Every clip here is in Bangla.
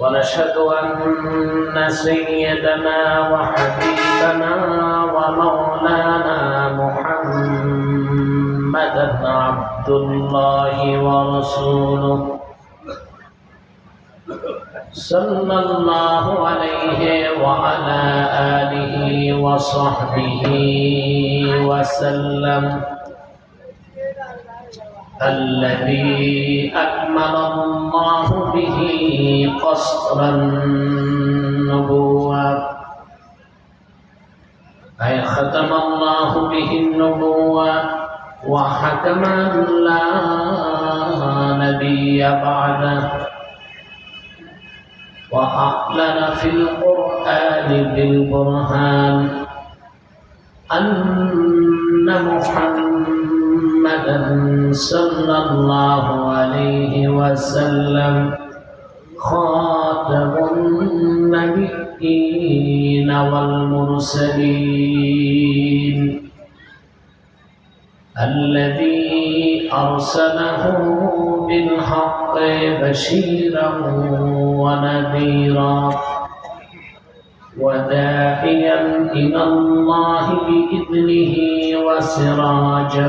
ونشهد أن سيدنا وحبيبنا ومولانا محمدا عبد الله ورسوله. صلى الله عليه وعلى آله وصحبه وسلم. الذي أكمل الله به قصر النبوة. أي ختم الله به النبوة وحكم لا نبي بعده. وأعلن في القرآن بالبرهان أن محمدا صلى الله عليه وسلم. خاتم النبيين والمرسلين. الذي أرسله بالحق بشيرا ونذيرا. وداعيا إلى الله بإذنه وسراجا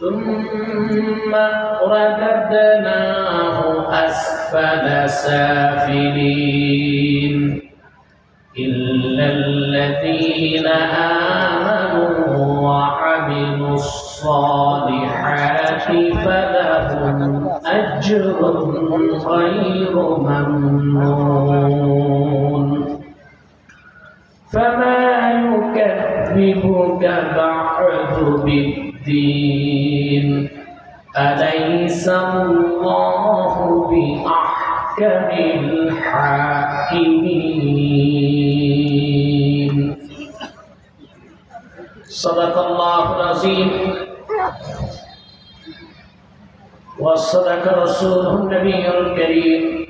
ثم رددناه أسفل سافلين. إلا الذين آمنوا وعملوا الصالحات فلهم أجر غير ممنون. فما يكذبك بعد بالدين. أليس الله بأحكم الحاكمين؟ صدق الله العظيم. وصدق رسوله النبي الكريم.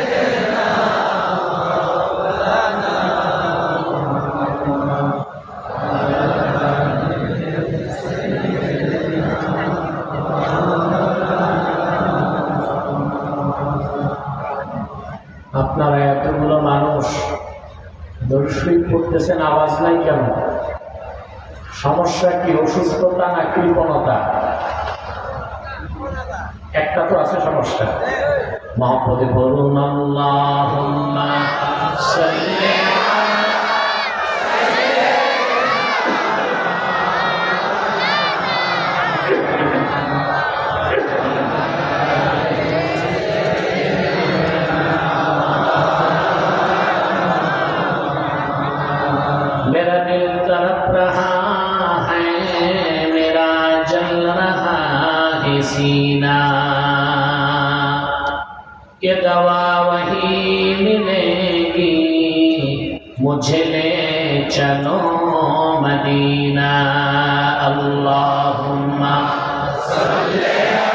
করতেছেন আওয়াজ নাই কেন সমস্যা কি, অসুস্থতা না কৃপণতা? একটা তো আছে সমস্যা। মহাপদে বলুন, আল্লাহুম্মা ये दवा वही मिलेगी मुझे ले चलो मदीना अल्लाहुम्मा मदीना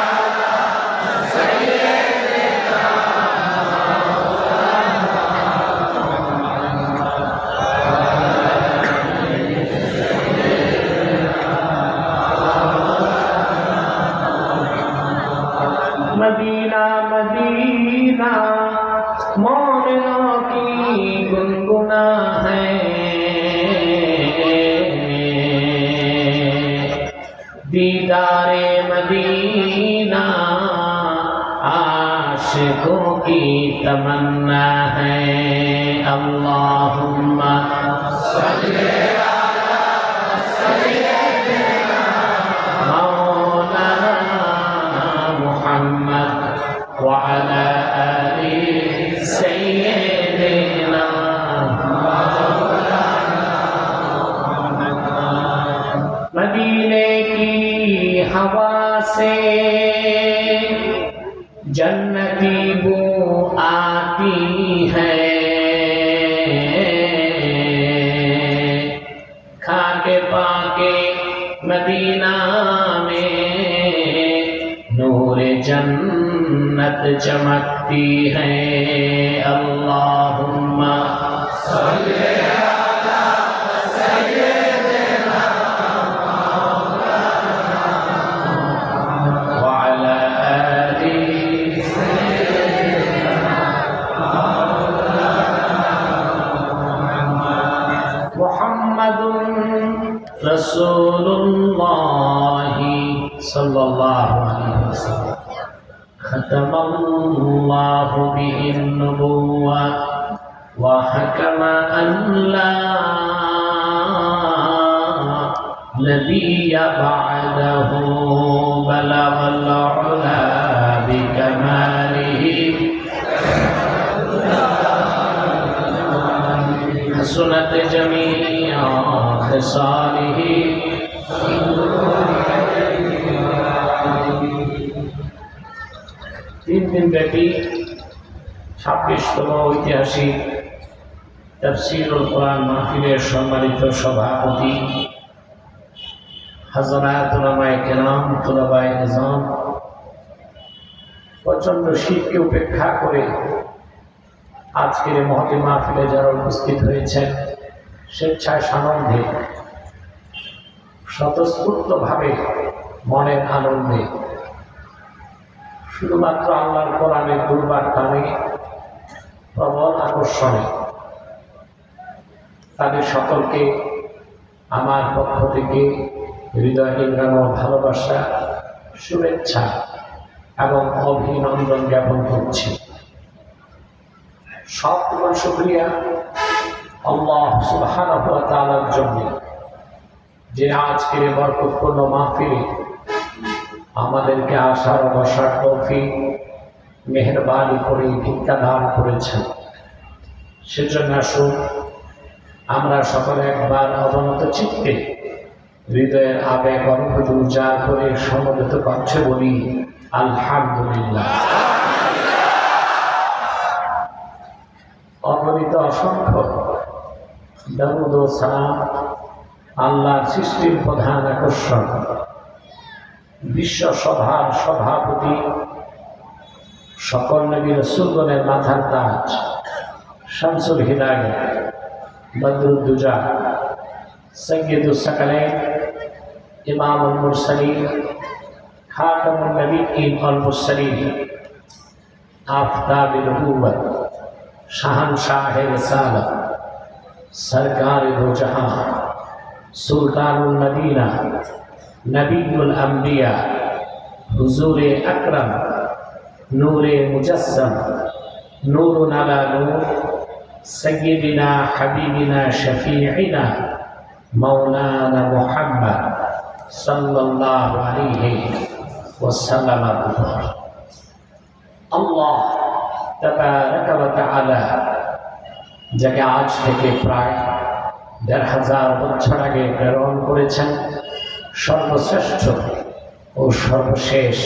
دیدارے مدینہ عاشقوں کی تمنا ہے اللہم صلی اللہ से। जन्नती बू आती है। खाके पाके मदीना में नूर जन्नत चमकती है। بعده بلغ العلا بكماله حسنت جميع خصاله তিন দিন ব্যাপী ছাব্বিশতম ঐতিহাসিক তফসিরুল কোরআন মাহফিলের সম্মানিত সভাপতি হাজরাত ওলামায়ে শীতকে উপেক্ষা করে আজকের মহতি মাহফিলে যারা উপস্থিত হয়েছেন, স্বেচ্ছায় সানন্দে, স্বতঃস্ফূর্তভাবে মনের আনন্দে, শুধুমাত্র আল্লাহর কোরআনের দুর্বার টানে প্রবল আকর্ষণে তাদের সকলকে আমার পক্ষ থেকে হৃদয় নিংড়ানো ভালোবাসা, শুভেচ্ছা এবং অভিনন্দন জ্ঞাপন করছি। সব তোমার শুক্রিয়া আল্লাহ সুবহানাহু ওয়া তাআলার জন্য যে আজকের বরকতপূর্ণ মাহফিলে আমাদেরকে আসার বসার তৌফিক, মেহরবানি করে, ভিক্ষা দান করেছেন। সেজন্য আসুন, আমরা সকলে একবার অবনত চিত্তে হৃদয়ের আবেগ অনুভূতি উজাড় করে সমবেত কণ্ঠে বলি আলহামদুলিল্লাহ। অগণিত অসংখ্য আল্লাহর সৃষ্টির প্রধান আকর্ষণ। বিশ্ব সভার সভাপতি, সকল নবী রসুলগণের মাথার তাজ, শামসুল হিদায় বদরুদ্দুজা সৈয়দুল সকালেন إمام المرسلين خاتم النبيين المرسلين آفتاب نبوت شاہ رسالت سرکار دو جہاں سلطان المدینہ نبی الأنبیاء حضور اکرم نور مجسم نور نلا نور سیدنا حبیبنا شفیعنا مولانا محمد যাকে আজ থেকে প্রায় দেড় হাজার বছর আগে প্রেরণ করেছেন, সর্বশ্রেষ্ঠ ও সর্বশেষ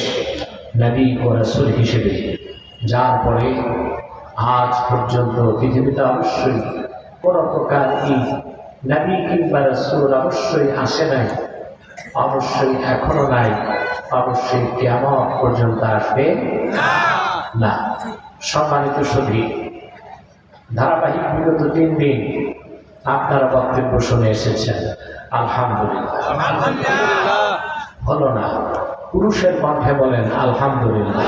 নবী ও রসুল হিসেবে, যার পরে আজ পর্যন্ত পৃথিবীতে অবশ্যই কোনো প্রকার ই নবী কিংবা রসুল অবশ্যই আসে নাই। অবশ্যই এখনও নাই। অবশ্যই কেমন পর্যন্ত আসবে। না। সম্মানিত সভী ধারাবাহিক বিগত তিন দিন আপনারা বক্তব্য শুনে এসেছেন। আলহামদুলিল্লাহ। হলো না। পুরুষের কণ্ঠে বলেন আলহামদুলিল্লাহ।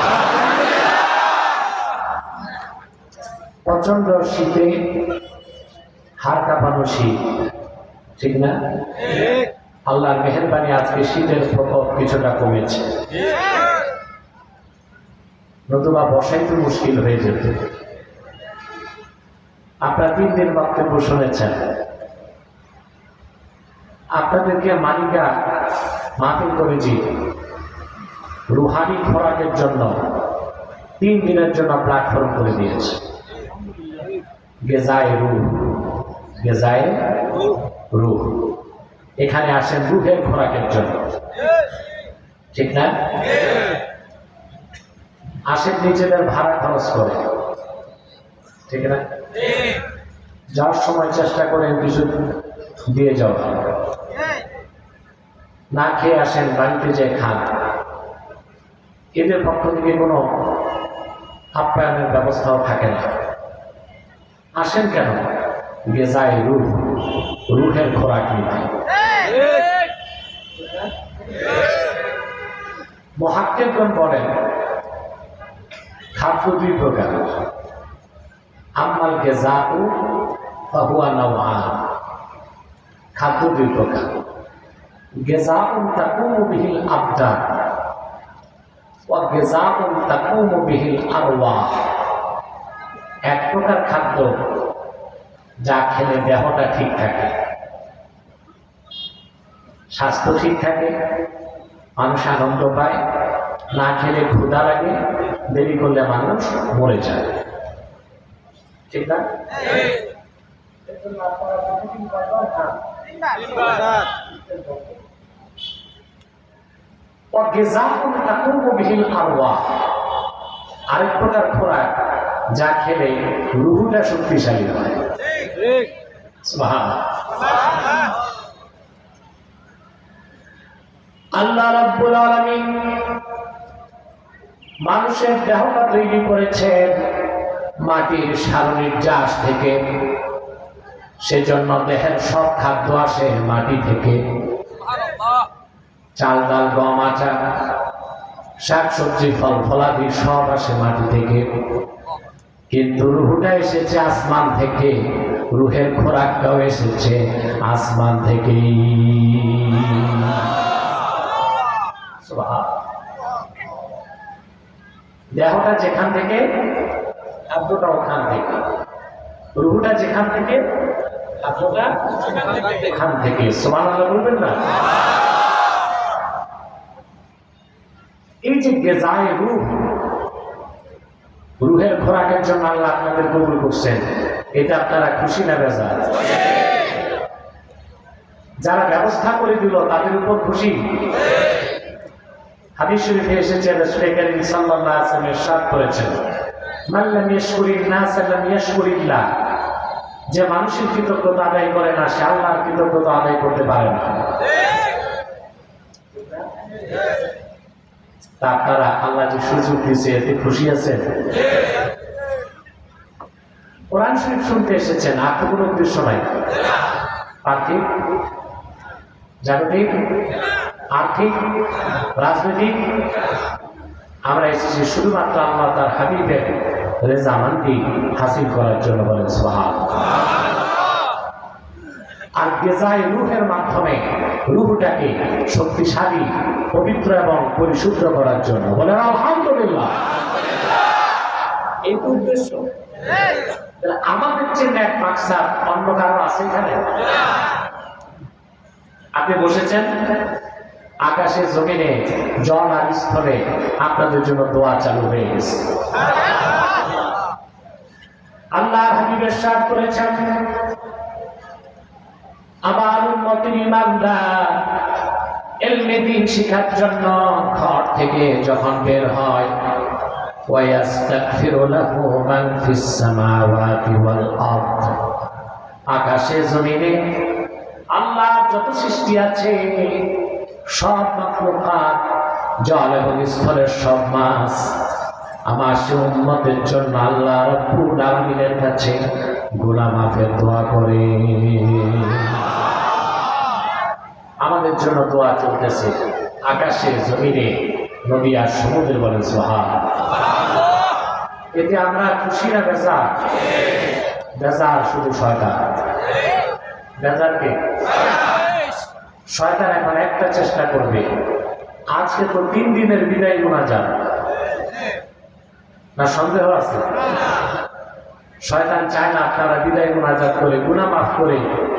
প্রচণ্ড শীতে হাড় কাঁপানো শীত ঠিক না? আল্লাহর মেহরবানি আজকে শীতের প্রকোপ কিছুটা কমেছে। নতুবা বসাই তো মুশকিল হয়ে যেত। আপনারা তিন দিন বক্তব্য শুনেছেন। আপনাদেরকে মালিকা মাফিল করেছি রুহানি খোরাকের জন্য। তিন দিনের জন্য প্ল্যাটফর্ম করে দিয়েছে। গেজায় রুহ। গেজায় রুহ। এখানে আসেন রুহের খোরাকের জন্য। ঠিক না? আসেন নিজেদের ভাড়া খরচ করে। ঠিক না? যাওয়ার সময় চেষ্টা করেন কিছু দিয়ে যাওয়া না খেয়ে আসেন, বাড়িতে যে খান। এদের পক্ষ থেকে কোনো আপ্যায়নের ব্যবস্থাও থাকে না। আসেন কেন? গেজায় রুহ, রুহের খোরাক নিতে মহাক্কেগণ বলেন খাদ্য দুই প্রকার আমাল গেজাউ ফাহুয়া নওয়ান খাদ্য দুই প্রকার তাকুমু বিহিল আবদান ওয়া গেজাউন তাকুমু বিহিল আরওয়াহ এক প্রকার খাদ্য যা খেলে দেহটা ঠিক থাকে। স্বাস্থ্য ঠিক থাকে মানুষ আনন্দ পায় না খেলে ক্ষুধা লাগে দেরি করলে মানুষ মরে যায়। ঠিক না? আরেক প্রকার খোরাক যা খেলে রুহুটা শক্তিশালী হয়। আল্লাহ রাব্বুল আলামিন মানুষের দেহটা তৈরি করেছেন মাটির সারনির্যাস থেকে। সেজন্য দেহের সব খাদ্য আসে মাটি থেকে। চাল, ডাল, গম, আচার শাক সবজি ফল, ফলাদি সব আসে মাটি থেকে। কিন্তু রুহুটা এসেছে আসমান থেকে, রুহের খোরাকটাও এসেছে আসমান থেকে দেহটা যেখান থেকে, খাদ্যটা ওখান থেকে। রুহুটা যেখান থেকে, খাদ্যটা এখান থেকে। সমান আল্লাহ বলবেন না? এই যে গেজায় রুহ, রুহের খোরাকের জন্য আল্লাহ আপনাদের কবুল করছেন। এটা আপনারা খুশি না বেজার যারা ব্যবস্থা করে দিল, তাদের উপর খুশি? হাদিস যে মানুষের কৃতজ্ঞতা আদায় করে না, সে আল্লাহর কৃতজ্ঞতা আদায় করতে পারে না। আপনারা আল্লাহ যে সুযোগ দিয়েছে, এতে খুশি আছেন? কোরআন শরীফ শুনতে এসেছেন, আর তো কোনো উদ্দেশ্য নাই। আর্থিক জাগতিক আর্থিক, রাজনৈতিক। আমরা এসেছি শুধুমাত্র আল্লাহ তার হাবিবের রেজামান্দি হাসিল করার জন্য বলেন সোহাগ আর গেজায় রুহের মাধ্যমে রুহটাকে শক্তিশালী, পবিত্র এবং পরিশুদ্ধ করার জন্য বলেন, আলহামদুলিল্লাহ। এই উদ্দেশ্য। আমাদের যে ন্যাক মাকসাদ অন্য কারও আছে এখানে? আপনি বসেছেন? আকাশের জমিনে, জল আর স্থলে আপনাদের জন্য দোয়া চালু হয়ে গেছে। আল্লাহ হাবিবের সাথ করেছেন, আমার উন্নতি ইমানরা এলমে দিন শিখার জন্য ঘর থেকে যখন বের হয় আকাশে জমিনে আল্লাহ যত সৃষ্টি আছে সব মাখলুকাত জল এবং স্থলের সব মাছ। আমার সে উন্মতের জন্য আল্লাহ রব্বুল আলামিনের কাছে গুনাহ মাফের দোয়া করে। আমাদের জন্য দোয়া চলতেছে আকাশে, জমিনে, নদী আর সমুদ্রে বলেন সোহা এতে আমরা খুশি না বেজার? বেজার শুধু শয়তান। বেজারকে? শয়তান এখন একটা চেষ্টা করবে। আজকে তো তিন দিনের বিদায় গোনা যান না, সন্দেহ আছে? শয়তান চায় না আপনারা বিদায় মোনাজাত করে গুণা মাফ করে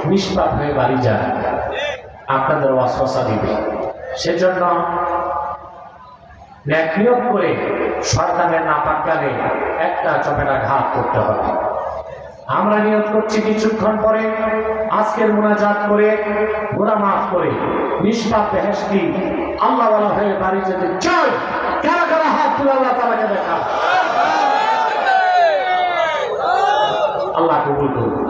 নিষ্পাপ হয়ে বাড়ি যান। আপনাদের অস্বসা দিবে। সেজন্য ন্যাক নিয়োগ করে শয়তানের না পাকালে একটা চপেটা ঘাত করতে হবে। আমরা নিয়োগ করছি কিছুক্ষণ পরে, আজকের মোনাজাত করে ওরা মাফ করে। নিষ্পাপ বেহেস্তি আল্লাহ বলা হয়ে বাড়ি যেতে চল কারা কারা হাত তুলে আল্লাহ তালাকে দেখা আল্লাহ কবুল করুন।